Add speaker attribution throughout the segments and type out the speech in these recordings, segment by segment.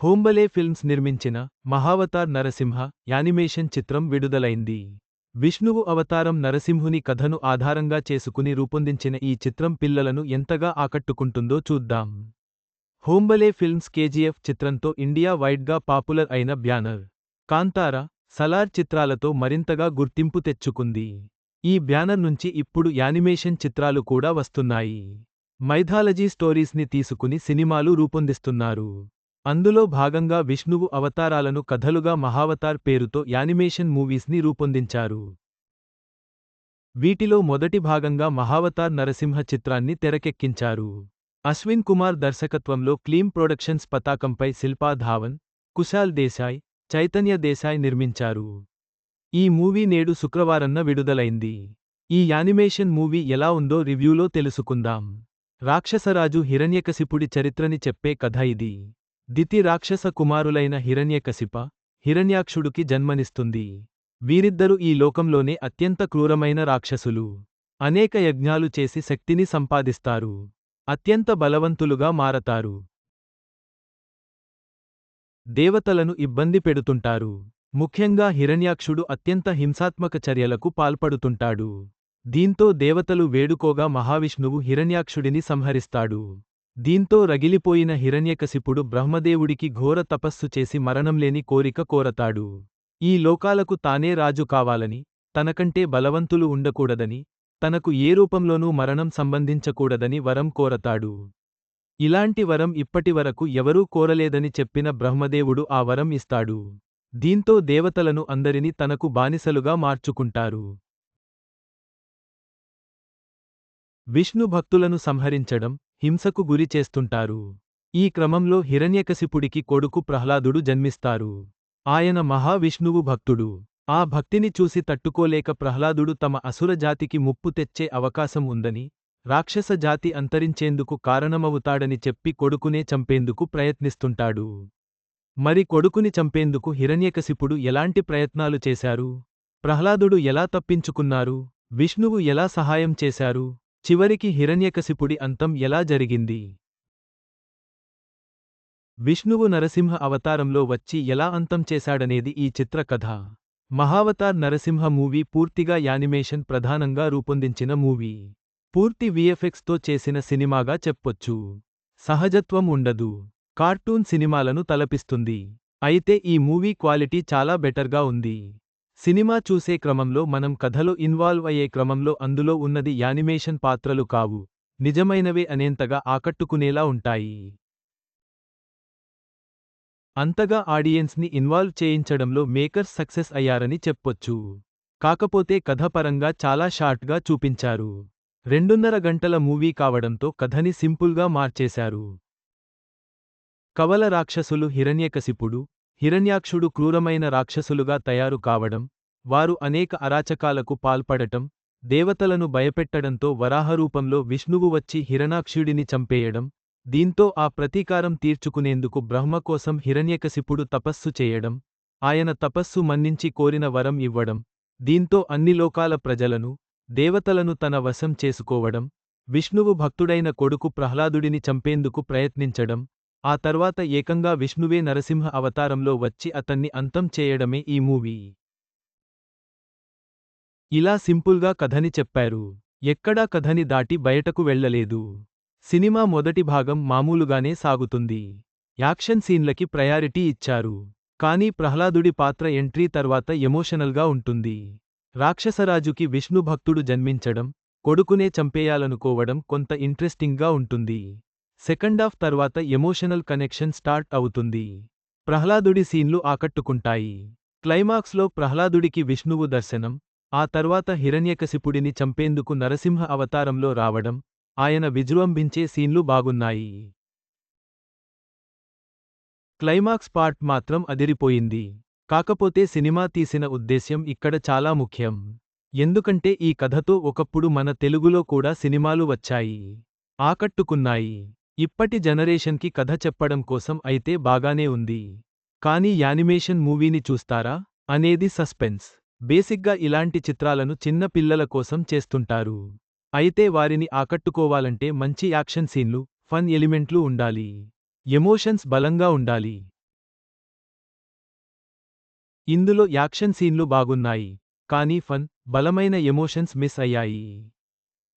Speaker 1: Hombale films నిర్మించిన Mahavatar Narasimha animation చిత్రం విడుదలైంది. విష్ణువు అవతారం నరసింహుని కథను ఆధారంగా చేసుకుని రూపొందించిన ఈ చిత్రం పిల్లలను ఎంతగా ఆకట్టుకుంటుందో చూద్దాం. హోంబలే ఫిల్మ్స్ కేజీఎఫ్ చిత్రంతో ఇండియా వైడ్గా పాపులర్ అయిన బ్యానర్. కాంతారా సలార్ చిత్రాలతో మరింతగా గుర్తింపు తెచ్చుకుంది. ఈ బ్యానర్ నుంచి ఇప్పుడు యానిమేషన్ చిత్రాలు కూడా వస్తున్నాయి. మైథాలజీ స్టోరీస్ని తీసుకుని సినిమాలు రూపొందిస్తున్నారు. అందులో భాగంగా విష్ణువు అవతారాలను కథలుగా మహావతార్ పేరుతో యానిమేషన్ మూవీస్ని రూపొందించారు. వీటిలో మొదటి భాగంగా మహావతార్ నరసింహ చిత్రాన్ని తెరకెక్కించారు. అశ్విన్ కుమార్ దర్శకత్వంలో క్లీమ్ ప్రొడక్షన్స్ పతాకంపై శిల్పా ధావన్ కుశాల్ దేశాయ్ చైతన్య దేశాయ్ నిర్మించారు. ఈ మూవీ నేడు శుక్రవారన్న విడుదలైంది. ఈ యానిమేషన్ మూవీ ఎలా ఉందో రివ్యూలో తెలుసుకుందాం. రాక్షసరాజు హిరణ్యకశిపుడి చరిత్రని చెప్పే కథ ఇది. దితి రాక్షస కుమారులైన హిరణ్యకశిప హిరణ్యాక్షుడుకి జన్మనిస్తుంది. వీరిద్దరు ఈ లోకంలోనే అత్యంత క్రూరమైన రాక్షసులు. అనేక యజ్ఞాలు చేసి శక్తిని సంపాదిస్తారు. అత్యంత బలవంతులుగా మారతారు. దేవతలను ఇబ్బంది పెడుతుంటారు. ముఖ్యంగా హిరణ్యాక్షుడు అత్యంత హింసాత్మక చర్యలకు పాల్పడుతుంటాడు. దీంతో దేవతలు వేడుకోగా మహావిష్ణువు హిరణ్యాక్షుడిని సంహరిస్తాడు. దీంతో రగిలిపోయిన హిరణ్యకశిపుడు బ్రహ్మదేవుడికి ఘోర తపస్సు చేసి మరణంలేని కోరిక కోరతాడు. ఈ లోకాలకు తానే రాజు కావాలని తనకంటే బలవంతులు ఉండకూడదని తనకు ఏ రూపంలోనూ మరణం సంబంధించకూడదని వరం కోరతాడు. ఇలాంటి వరం ఇప్పటివరకు ఎవరూ కోరలేదని చెప్పిన బ్రహ్మదేవుడు ఆ వరం ఇస్తాడు. దీంతో దేవతలను అందరినీ తనకు బానిసలుగా మార్చుకుంటారు. విష్ణు భక్తులను సంహరించడం హింసకు గురి చేస్తుంటారు. ఈ క్రమంలో హిరణ్యకశిపుడికి కొడుకు ప్రహ్లాదుడు జన్మిస్తారు. ఆయన మహావిష్ణువు భక్తుడు. ఆ భక్తిని చూసి తట్టుకోలేక ప్రహ్లాదుడు తమ అసురజాతికి ముప్పు తెచ్చే అవకాశం ఉందని రాక్షస జాతి అంతరించేందుకు కారణమవుతాడని చెప్పి కొడుకునే చంపేందుకు ప్రయత్నిస్తుంటాడు. మరి కొడుకుని చంపేందుకు హిరణ్యకశిపుడు ఎలాంటి ప్రయత్నాలు చేశారు? ప్రహ్లాదుడు ఎలా తప్పించుకున్నారు? విష్ణువు ఎలా సహాయం చేశారు? చివరికి హిరణ్యకశిపుడి అంతం ఎలా జరిగింది? విష్ణువు నరసింహ అవతారంలో వచ్చి ఎలా అంతం చేశాడనేది ఈ చిత్ర కథ. మహావతార్ నరసింహ మూవీ పూర్తిగా యానిమేషన్ ప్రధానంగా రూపొందించిన మూవీ. పూర్తి విఎఫ్ఎక్స్తో చేసిన సినిమాగా చెప్పొచ్చు. సహజత్వం ఉండదు. కార్టూన్ సినిమాలను తలపిస్తుంది. అయితే ఈ మూవీ క్వాలిటీ చాలా బెటర్గా ఉంది. సినిమా చూసే క్రమంలో మనం కథలో ఇన్వాల్వ్ అయ్యే క్రమంలో అందులో ఉన్నది యానిమేషన్ పాత్రలు కావు. నిజమైనవే అనేంతగా ఆకట్టుకునేలా ఉంటాయి. అంతగా ఆడియన్స్ని ఇన్వాల్వ్ చేయించడంలో మేకర్స్ సక్సెస్ అయ్యారని చెప్పొచ్చు. కాకపోతే కథపరంగా చాలా షార్ట్గా చూపించారు. రెండున్నర గంటల మూవీ కావడంతో కథని సింపుల్గా మార్చేశారు. కవల రాక్షసులు హిరణ్యకశిపుడు హిరణ్యాక్షుడు క్రూరమైన రాక్షసులుగా తయారు కావడం వారు అనేక అరాచకాలకు పాల్పడటం దేవతలను భయపెట్టడంతో వరాహరూపంలో విష్ణువు వచ్చి హిరణాక్షుడిని చంపేయడం దీంతో ఆ ప్రతీకారం తీర్చుకునేందుకు బ్రహ్మ కోసం హిరణ్యకశిపుడు తపస్సు చేయడం ఆయన తపస్సు మన్నించి కోరిన వరం ఇవ్వడం దీంతో అన్ని లోకాల ప్రజలను దేవతలను తన వశం చేసుకోవడం విష్ణువు భక్తుడైన కొడుకు ప్రహ్లాదుడిని చంపేందుకు ప్రయత్నించడం ఆ తర్వాత ఏకంగా విష్ణువే నరసింహ అవతారంలో వచ్చి అతన్ని అంతం చేయడమే ఈ మూవీ. ఇలా సింపుల్గా కథని చెప్పారు. ఎక్కడా కథని దాటి బయటకు వెళ్ళలేదు సినిమా మొదటి భాగం మామూలుగానే సాగుతుంది. యాక్షన్ సీన్లకి ప్రయారిటీ ఇచ్చారు. కానీ ప్రహ్లాదుడి పాత్ర ఎంట్రీ తర్వాత ఎమోషనల్గా ఉంటుంది. రాక్షసరాజుకి విష్ణు భక్తుడు జన్మించడం కొడుకునే చంపేయాలనుకోవడం కొంత ఇంట్రెస్టింగ్గా ఉంటుంది. సెకండాఫ్ తర్వాత ఎమోషనల్ కనెక్షన్ స్టార్ట్ అవుతుంది. ప్రహ్లాదుడి సీన్లు ఆకట్టుకుంటాయి. క్లైమాక్స్లో ప్రహ్లాదుడికి విష్ణువు దర్శనం ఆ తర్వాత హిరణ్యకశిపుడిని చంపేందుకు నరసింహ అవతారంలో రావడం ఆయన విజృంభించే సీన్లు బాగున్నాయి. క్లైమాక్స్ పార్ట్ మాత్రం అదిరిపోయింది. కాకపోతే సినిమా తీసిన ఉద్దేశ్యం ఇక్కడ చాలా ముఖ్యం. ఎందుకంటే ఈ కథతో ఒకప్పుడు మన తెలుగులో కూడా సినిమాలు వచ్చాయి. ఆకట్టుకున్నాయి. ఇప్పటి జనరేషన్కి కథ చెప్పడం కోసం అయితే బాగానే ఉంది. కానీ యానిమేషన్ మూవీని చూస్తారా? అనేది సస్పెన్స్. బేసిక్గా ఇలాంటి చిత్రాలను చిన్న పిల్లల కోసం చేస్తుంటారు. అయితే వారిని ఆకట్టుకోవాలంటే మంచి యాక్షన్ సీన్లు ఫన్ ఎలిమెంట్లు ఉండాలి. ఎమోషన్స్ బలంగా ఉండాలి. ఇందులో యాక్షన్ సీన్లు బాగున్నాయి. కానీ ఫన్ బలమైన ఎమోషన్స్ మిస్ అయ్యాయి.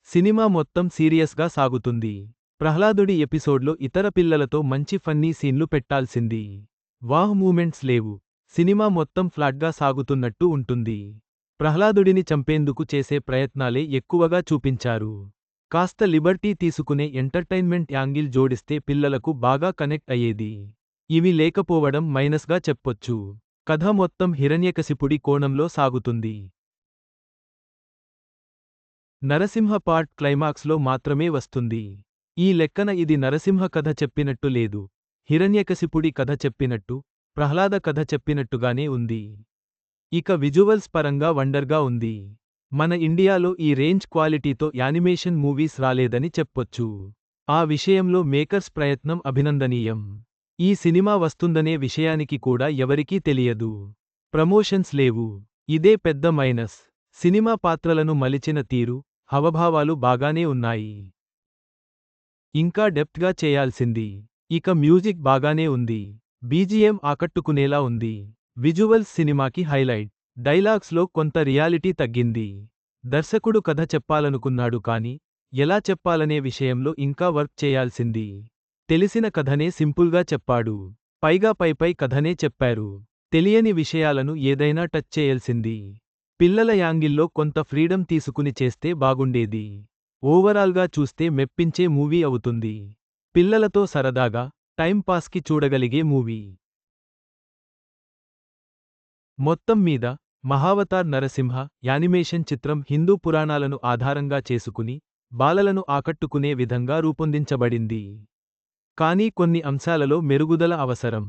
Speaker 1: సినిమా మొత్తం సీరియస్గా సాగుతుంది. ప్రహ్లాదుడి ఎపిసోడ్లో ఇతర పిల్లలతో మంచి ఫన్నీ సీన్లు పెట్టాల్సింది. వాహ్ మూమెంట్స్ లేవు. సినిమా మొత్తం ఫ్లాట్గా సాగుతున్నట్టు ఉంటుంది. ప్రహ్లాదుడిని చంపేందుకు చేసే ప్రయత్నాలే ఎక్కువగా చూపించారు. కాస్త లిబర్టీ తీసుకునే ఎంటర్టైన్మెంట్ యాంగిల్ జోడిస్తే పిల్లలకు బాగా కనెక్ట్ అయ్యేది. ఇవి లేకపోవడం మైనస్గా చెప్పొచ్చు. కథ మొత్తం హిరణ్యకశిపుడి కోణంలో సాగుతుంది. నరసింహ పార్ట్ క్లైమాక్స్లో మాత్రమే వస్తుంది. ఈ లెక్కన ఇది నరసింహ కథ చెప్పినట్టు లేదు. హిరణ్యకశిపుడి కథ చెప్పినట్టు ప్రహ్లాద కథ చెప్పినట్టుగానే ఉంది. ఇక విజువల్స్ పరంగా వండర్గా ఉంది. మన ఇండియాలో ఈ రేంజ్ క్వాలిటీతో యానిమేషన్ మూవీస్ రాలేదని చెప్పొచ్చు. ఆ విషయంలో మేకర్స్ ప్రయత్నం అభినందనీయం. ఈ సినిమా వస్తుందనే విషయానికి కూడా ఎవరికీ తెలియదు. ప్రమోషన్స్ లేవు. ఇదే పెద్ద మైనస్. సినిమా పాత్రలను మలిచిన తీరు హవభావాలు బాగానే ఉన్నాయి. ఇంకా డెప్త్గా చేయాల్సింది. ఇక మ్యూజిక్ బాగానే ఉంది. బీజిఎం ఆకట్టుకునేలా ఉంది. విజువల్స్ సినిమాకి హైలైట్. డైలాగ్స్లో కొంత రియాలిటీ తగ్గింది. దర్శకుడు కథ చెప్పాలనుకున్నాడు కాని ఎలా చెప్పాలనే విషయంలో ఇంకా వర్క్ చేయాల్సింది. తెలిసిన కథనే సింపుల్గా చెప్పాడు. పైగా పైపై కథనే చెప్పారు. తెలియని విషయాలను ఏదైనా టచ్ చేయాల్సింది. పిల్లల యాంగిల్లో కొంత ఫ్రీడమ్ తీసుకుని చేస్తే బాగుండేది. ఓవరాల్గా చూస్తే మెప్పించే మూవీ అవుతుంది. పిల్లలతో సరదాగా టైంపాస్కి చూడగలిగే మూవీ. మొత్తం మీద మహావతార్ నరసింహ యానిమేషన్ చిత్రం హిందూ పురాణాలను ఆధారంగా చేసుకుని బాలలను ఆకట్టుకునే విధంగా రూపొందించబడింది. కానీ కొన్ని అంశాలలో మెరుగుదల అవసరం.